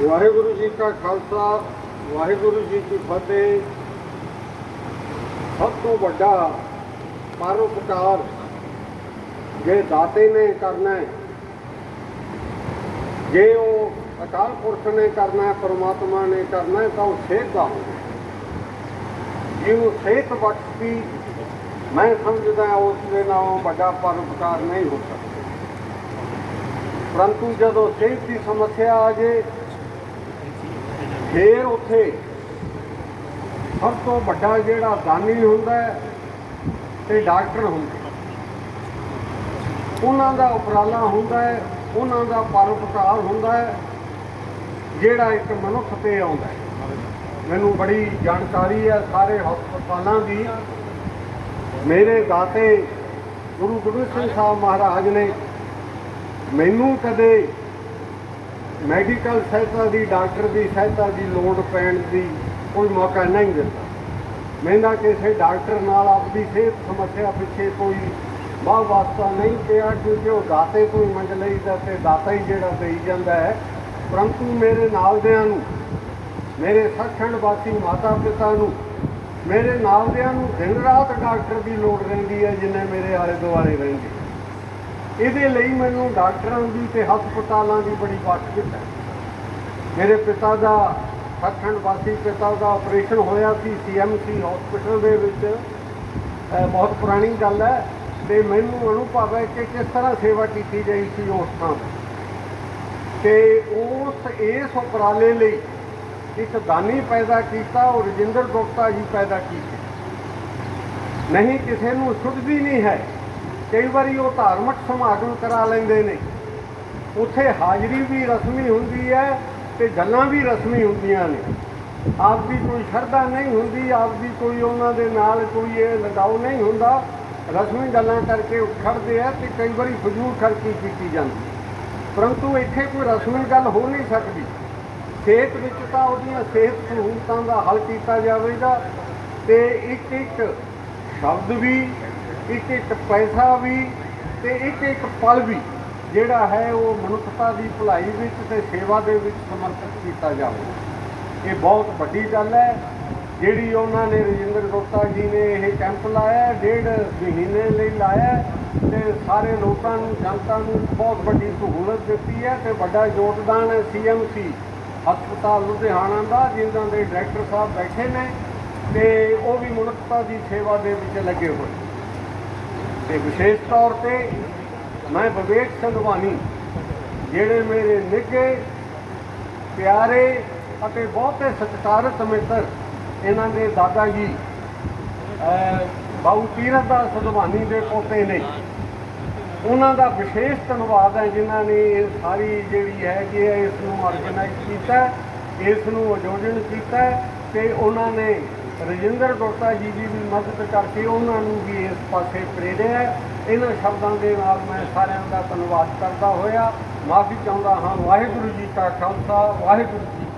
ਵਾਹਿਗੁਰੂ ਜੀ ਕਾ ਖਾਲਸਾ, ਵਾਹਿਗੁਰੂ ਜੀ ਕੀ ਫਤਿਹ ਸਭ ਤੋਂ ਵੱਡਾ ਪਰਉਪਕਾਰ ਜੇ ਦਾਤੇ ਨੇ ਕਰਨਾ ਹੈ, ਜੇ ਉਹ ਅਕਾਲ ਪੁਰਖ ਨੇ ਕਰਨਾ ਹੈ, ਪਰਮਾਤਮਾ ਨੇ ਕਰਨਾ ਹੈ, ਤਾਂ ਉਹ ਸਿਹਤ ਦਾ ਹੋਵੇ ਹੈ। ਜੇ ਉਹ ਸਿਹਤ ਬਖਸ਼ੀ ਮੈਂ ਸਮਝਦਾ ਉਸ ਦੇ ਨਾਲੋਂ ਵੱਡਾ ਪਰਉਪਕਾਰ ਨਹੀਂ ਹੋ ਸਕਦਾ ਪਰੰਤੂ ਜਦੋਂ ਸਿਹਤ ਦੀ ਸਮੱਸਿਆ ਆ ਜੇ ਫਿਰ ਉੱਥੇ ਸਭ ਤੋਂ ਵੱਡਾ ਜਿਹੜਾ ਦਾਨੀ ਹੁੰਦਾ ਹੈ ਤੇ ਡਾਕਟਰ ਹੁੰਦਾ ਉਹਨਾਂ ਦਾ ਉਪਰਾਲਾ ਹੁੰਦਾ ਹੈ, ਉਹਨਾਂ ਦਾ ਪਰਉਪਕਾਰ ਹੁੰਦਾ ਹੈ, ਜਿਹੜਾ ਇੱਕ ਮਨੁੱਖ ਤੇ ਆਉਂਦਾ ਹੈ। ਮੈਨੂੰ ਬੜੀ ਜਾਣਕਾਰੀ ਹੈ ਸਾਰੇ ਹਸਪਤਾਲਾਂ ਦੀ। ਮੇਰੇ ਦਾਤੇ ਗੁਰੂ ਗੋਬਿੰਦ ਸਿੰਘ ਸਾਹਿਬ ਮਹਾਰਾਜ ਨੇ ਮੈਨੂੰ ਕਦੇ ਮੈਡੀਕਲ ਸਹਾਇਤਾ ਦੀ, ਡਾਕਟਰ ਦੀ ਸਹਾਇਤਾ ਦੀ ਲੋੜ ਪੈਣ ਦੀ ਕੋਈ ਮੌਕਾ ਨਹੀਂ ਦਿੱਤਾ ਮੈਨਾਂ ਕਿਸੇ ਡਾਕਟਰ ਨਾਲ ਆਪਣੀ ਸਿਹਤ ਸਮੱਸਿਆ ਪਿੱਛੇ ਕੋਈ ਵਾਹ ਵਾਸਤਾ ਨਹੀਂ ਪਿਆ ਕਿਉਂਕਿ ਉਹ ਦਾਤੇ ਕੋਈ ਹੀ ਮੰਗ ਲਈਦਾ ਤੇ ਦਾਤਾ ਹੀ ਜਿਹੜਾ ਦੇਈ ਜਾਂਦਾ ਹੈ। ਪਰੰਤੂ ਮੇਰੇ ਨਾਲਦਿਆਂ ਨੂੰ, ਮੇਰੇ ਸੱਖਣ ਵਾਸੀ ਮਾਤਾ ਪਿਤਾ ਨੂੰ, ਮੇਰੇ ਨਾਲਦਿਆਂ ਨੂੰ ਦਿਨ ਰਾਤ ਡਾਕਟਰ ਦੀ ਲੋੜ ਰਹਿੰਦੀ ਹੈ, ਜਿੰਨੇ ਮੇਰੇ ਆਲੇ ਦੁਆਲੇ ਰਹਿੰਦੇ। ਇਹਦੇ ਲਈ ਮੈਨੂੰ ਡਾਕਟਰਾਂ ਦੀ ਤੇ ਹਸਪਤਾਲਾਂ ਦੀ ਬੜੀ ਵਾਕਿਫ ਹੈ ਮੇਰੇ ਪਿਤਾ ਦਾ ਸੱਖਣ ਵਾਸੀ ਪਿਤਾ ਦਾ ਆਪਰੇਸ਼ਨ ਹੋਇਆ ਸੀ ਸੀਐਮਸੀ ਹਸਪੀਟਲ ਦੇ ਵਿੱਚ। ਬਹੁਤ ਪੁਰਾਣੀ ਗੱਲ ਹੈ ਤੇ ਮੈਨੂੰ ਅਨੁਭਵ ਹੈ ਕਿ ਕਿਸ ਤਰ੍ਹਾਂ ਸੇਵਾ ਕੀਤੀ ਗਈ ਸੀ ਉਸ ਥਾਂ ਤੇ ਉਸ, ਇਸ ਉਪਰਾਲੇ ਲਈ ਇੱਕ ਦਾਨੀ ਪੈਦਾ ਕੀਤਾ, ਉਹ ਰਜਿੰਦਰ ਗੁਪਤਾ ਜੀ ਪੈਦਾ ਕੀਤੇ। ਨਹੀਂ, ਕਿਸੇ ਨੂੰ ਸੁਝਦੀ ਨਹੀਂ ਹੈ। ਕਈ ਵਾਰੀ ਉਹ ਧਾਰਮਿਕ ਸਮਾਗਮ ਕਰਾ ਲੈਂਦੇ ਨੇ। ਉੱਥੇ ਹਾਜ਼ਰੀ ਵੀ ਰਸਮੀ ਹੁੰਦੀ ਹੈ ਤੇ ਗੱਲਾਂ ਵੀ ਰਸਮੀ ਹੁੰਦੀਆਂ ਨੇ। ਆਪ ਦੀ ਕੋਈ ਸ਼ਰਧਾ ਨਹੀਂ ਹੁੰਦੀ ਆਪ ਦੀ ਕੋਈ ਉਹਨਾਂ ਦੇ ਨਾਲ ਕੋਈ ਇਹ ਲਗਾਓ ਨਹੀਂ ਹੁੰਦਾ। ਰਸਮੀ ਗੱਲਾਂ ਕਰਕੇ ਉੱਠ ਖੜਦੇ ਆ ਤੇ ਕਈ ਵਾਰੀ ਫਜ਼ੂਲ ਖਰਚੀ ਕੀਤੀ ਜਾਂਦੀ ਪਰੰਤੂ ਇੱਥੇ ਕੋਈ ਰਸਮੀ ਗੱਲ ਹੋ ਨਹੀਂ ਸਕਦੀ। ਸਿਹਤ ਵਿੱਚ ਤਾਂ ਉਹਦੀਆਂ ਸਿਹਤ ਸਹੂਲਤਾਂ ਦਾ ਹੱਲ ਕੀਤਾ ਜਾਵੇਗਾ ਤੇ ਇੱਕ ਇੱਕ ਸ਼ਬਦ ਵੀ ਇੱਕ ਇੱਕ ਪੈਸਾ ਵੀ ਤੇ ਇੱਕ ਇੱਕ ਪਲ ਵੀ ਜਿਹੜਾ ਹੈ ਉਹ ਮਨੁੱਖਤਾ ਦੀ ਭਲਾਈ ਵਿੱਚ ਤੇ ਸੇਵਾ ਦੇ ਵਿੱਚ ਸਮਰਪਿਤ ਕੀਤਾ ਜਾਵੇ। ਇਹ ਬਹੁਤ ਵੱਡੀ ਗੱਲ ਹੈ। ਜਿਹੜੀ ਉਹਨਾਂ ਨੇ ਰਜਿੰਦਰ ਗੁਪਤਾ ਜੀ ਨੇ ਇਹ ਕੈਂਪ ਲਾਇਆ, ਡੇਢ ਮਹੀਨੇ ਲਈ ਲਾਇਆ ਹੈ ਤੇ ਸਾਰੇ ਲੋਕਾਂ ਨੂੰ, ਜਨਤਾ ਨੂੰ ਬਹੁਤ ਵੱਡੀ ਸਹੂਲਤ ਦਿੱਤੀ ਹੈ ਤੇ ਵੱਡਾ ਯੋਗਦਾਨ ਹੈ ਸੀਐਮਸੀ ਹਸਪਤਾਲ ਲੁਧਿਆਣਾ ਦਾ, ਜਿਨ੍ਹਾਂ ਦੇ ਡਾਇਰੈਕਟਰ ਸਾਹਿਬ ਬੈਠੇ ਨੇ ਤੇ ਉਹ ਵੀ ਮਨੁੱਖਤਾ ਦੀ ਸੇਵਾ ਦੇ ਵਿੱਚ ਲੱਗੇ ਹੋਏ ਤੇ ਵਿਸ਼ੇਸ਼ ਤੌਰ ਤੇ ਮੈਂ ਵਿਵੇਕ ਸੰਧਵਾਨੀ, ਜਿਹੜੇ ਮੇਰੇ ਨਿੱਘੇ, ਪਿਆਰੇ ਅਤੇ ਬਹੁਤੇ ਸਤਿਕਾਰਤ ਮਿੱਤਰ, ਇਹਨਾਂ ਦੇ ਦਾਦਾ ਜੀ, ਅਹ, ਬਾਊ ਤੀਰਥ ਦਾ ਸੰਧਵਾਨੀ ਦੇ ਪੋਤੇ ਨੇ। ਉਹਨਾਂ ਦਾ ਵਿਸ਼ੇਸ਼ ਧੰਨਵਾਦ ਹੈ ਜਿਨ੍ਹਾਂ ਨੇ ਇਹ ਸਾਰੀ ਜਿਹੜੀ ਹੈ ਕਿ ਇਸ ਨੂੰ ਆਰਗੇਨਾਈਜ਼ ਕੀਤਾ, ਇਸ ਨੂੰ ਆਯੋਜਨ ਕੀਤਾ ਹੈ ਤੇ ਉਹਨਾਂ ਨੇ ਰਜਿੰਦਰ ਗੁਪਤਾ ਜੀ ਦੀ ਵੀ ਮਦਦ ਕਰਕੇ ਉਹਨਾਂ ਨੂੰ ਵੀ ਇਸ ਪਾਸੇ ਪ੍ਰੇਰਿਆ ਇਹਨਾਂ ਸ਼ਬਦਾਂ ਦੇ ਨਾਲ ਮੈਂ ਸਾਰਿਆਂ ਦਾ ਧੰਨਵਾਦ ਕਰਦਾ ਹੋਇਆ। ਮਾਫੀ ਚਾਹੁੰਦਾ ਹਾਂ। ਵਾਹਿਗੁਰੂ ਜੀ ਕਾ ਖਾਲਸਾ, ਵਾਹਿਗੁਰੂ ਜੀ